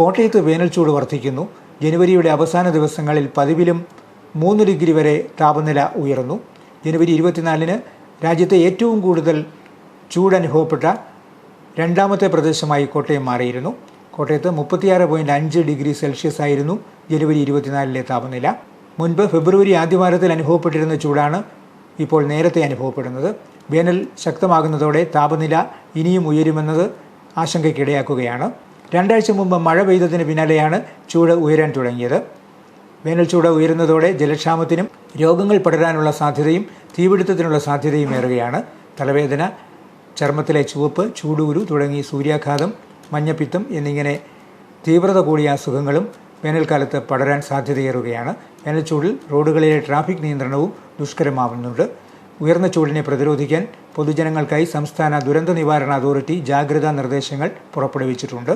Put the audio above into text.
കോട്ടയത്ത് വേനൽ ചൂട് വർദ്ധിക്കുന്നു. ജനുവരിയുടെ അവസാന ദിവസങ്ങളിൽ പതിവിലും മൂന്ന് ഡിഗ്രി വരെ താപനില ഉയർന്നു. ജനുവരി ഇരുപത്തിനാലിന് രാജ്യത്തെ ഏറ്റവും കൂടുതൽ ചൂട് അനുഭവപ്പെട്ട രണ്ടാമത്തെ പ്രദേശമായി കോട്ടയം മാറിയിരുന്നു. കോട്ടയത്ത് മുപ്പത്തിയാറ് പോയിന്റ് അഞ്ച് ഡിഗ്രി സെൽഷ്യസ് ആയിരുന്നു ജനുവരി ഇരുപത്തിനാലിലെ താപനില. മുൻപ് ഫെബ്രുവരി ആദ്യവാരത്തിൽ അനുഭവപ്പെട്ടിരുന്ന ചൂടാണ് ഇപ്പോൾ നേരത്തെ അനുഭവപ്പെടുന്നത്. വേനൽ ശക്തമാകുന്നതോടെ താപനില ഇനിയും ഉയരുമെന്നത് ആശങ്കയ്ക്കിടയാക്കുകയാണ്. രണ്ടാഴ്ച മുമ്പ് മഴ പെയ്തതിന് പിന്നാലെയാണ് ചൂട് ഉയരാൻ തുടങ്ങിയത്. വേനൽച്ചൂട് ചൂട് ഉയരുന്നതോടെ ജലക്ഷാമത്തിനും രോഗങ്ങൾ പടരാനുള്ള സാധ്യതയും തീപിടുത്തത്തിനുള്ള സാധ്യതയും ഏറുകയാണ്. തലവേദന ചർമ്മത്തിലെ ചുവപ്പ് ചൂടൂരു തുടങ്ങി സൂര്യാഘാതം മഞ്ഞപ്പിത്തം എന്നിങ്ങനെ തീവ്രത കൂടിയ അസുഖങ്ങളും വേനൽക്കാലത്ത് പടരാൻ സാധ്യതയേറുകയാണ്. വേനൽച്ചൂടിൽ റോഡുകളിലെ ട്രാഫിക് നിയന്ത്രണവും ദുഷ്കരമാവുന്നുണ്ട്. ഉയർന്ന ചൂടിനെ പ്രതിരോധിക്കാൻ പൊതുജനങ്ങൾക്കായി സംസ്ഥാന ദുരന്ത നിവാരണ അതോറിറ്റി ജാഗ്രതാ നിർദ്ദേശങ്ങൾ പുറപ്പെടുവിച്ചിട്ടുണ്ട്.